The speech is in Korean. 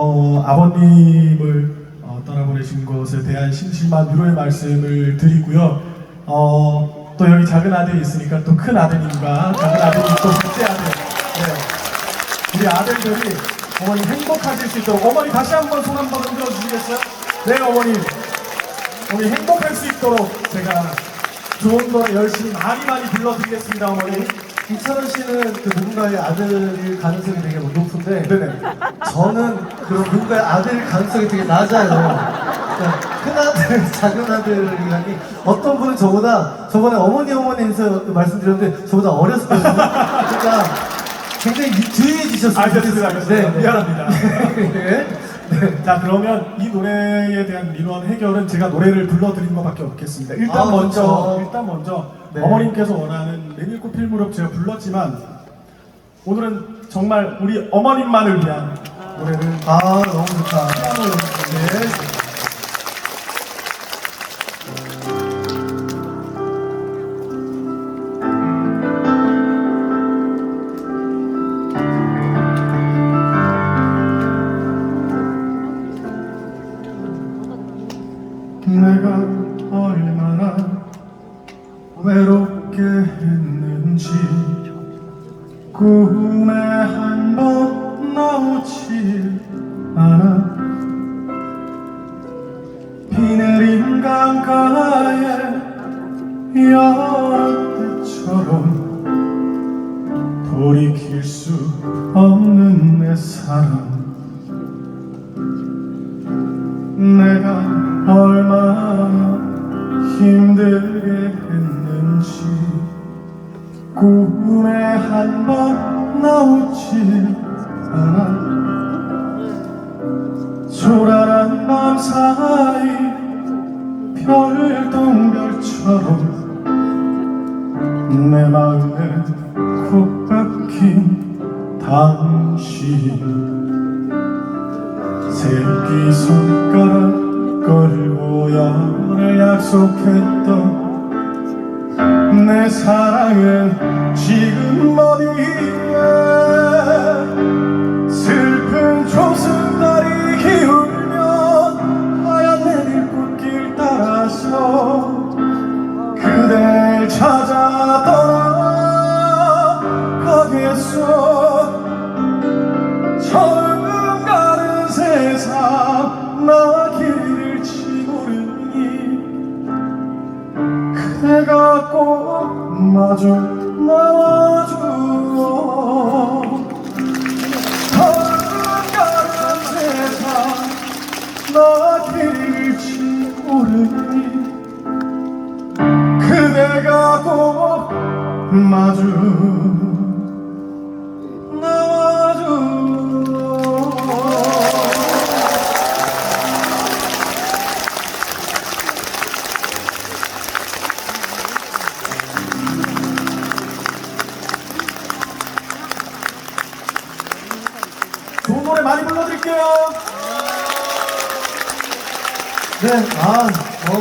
어, 아버님을 어, 떠나보내신 것에 대한 심심한 위로의 말씀을 드리고요. 어, 또 여기 작은 아들이 있으니까 또 큰 아드님과 작은 아들이 또 둘째 아들. 네. 우리 아들들이 어머니 행복하실 수 있도록 어머니 다시 한번 손 한번 흔들어 주시겠어요? 네 어머니 어머니 행복할 수 있도록 제가 좋은 노래 열심히 많이 많이 불러드리겠습니다 어머니 이찬원 씨는 그 누군가의 아들일 가능성이 되게 높은 데 네네 저는 그런 누군가의 아들 가능성이 되게 낮아요. 그러니까 큰 아들, 작은 아들이라니 어떤 분은 저보다 저번에 어머니 어머니에서 말씀드렸는데 저보다 어렸거든요. 그러니까 굉장히 뒤해지셨어요. 알겠습니다 알겠습니다 네. 미안합니다 네. 네. 자 그러면 이 노래에 대한 민원 해결은 제가 노래를 불러드리는 것밖에 없겠습니다. 일단 아, 먼저 그렇죠. 일단 먼저 네. 어머님께서 원하는 메밀꽃 필무렵 제가 불렀지만 오늘은 정말 우리 어머님만을 위한 노래를 아 너무 좋다. 네. 내가 얼마나 외롭게 했는지 꿈에 한 번 나오지 않아. 비 내린 강가에 여름 때처럼 돌이킬 수 없는 내 사랑. 내가 얼마나 힘들게 했는지 꿈에 한 번 나오지 않아. 초라한 밤 사이 별똥별처럼 내 마음에 콕 박힌 당신 새끼 손가락 걸고 연을 약속했던 내 사랑은 지금 어디에? 슬픈 조승달이 기울면 하얀 내밀꽃길 따라서 그댈 찾아 떠나가겠어 마주 나와줘. 좋은 노래 많이 불러드릴게요. 네, 아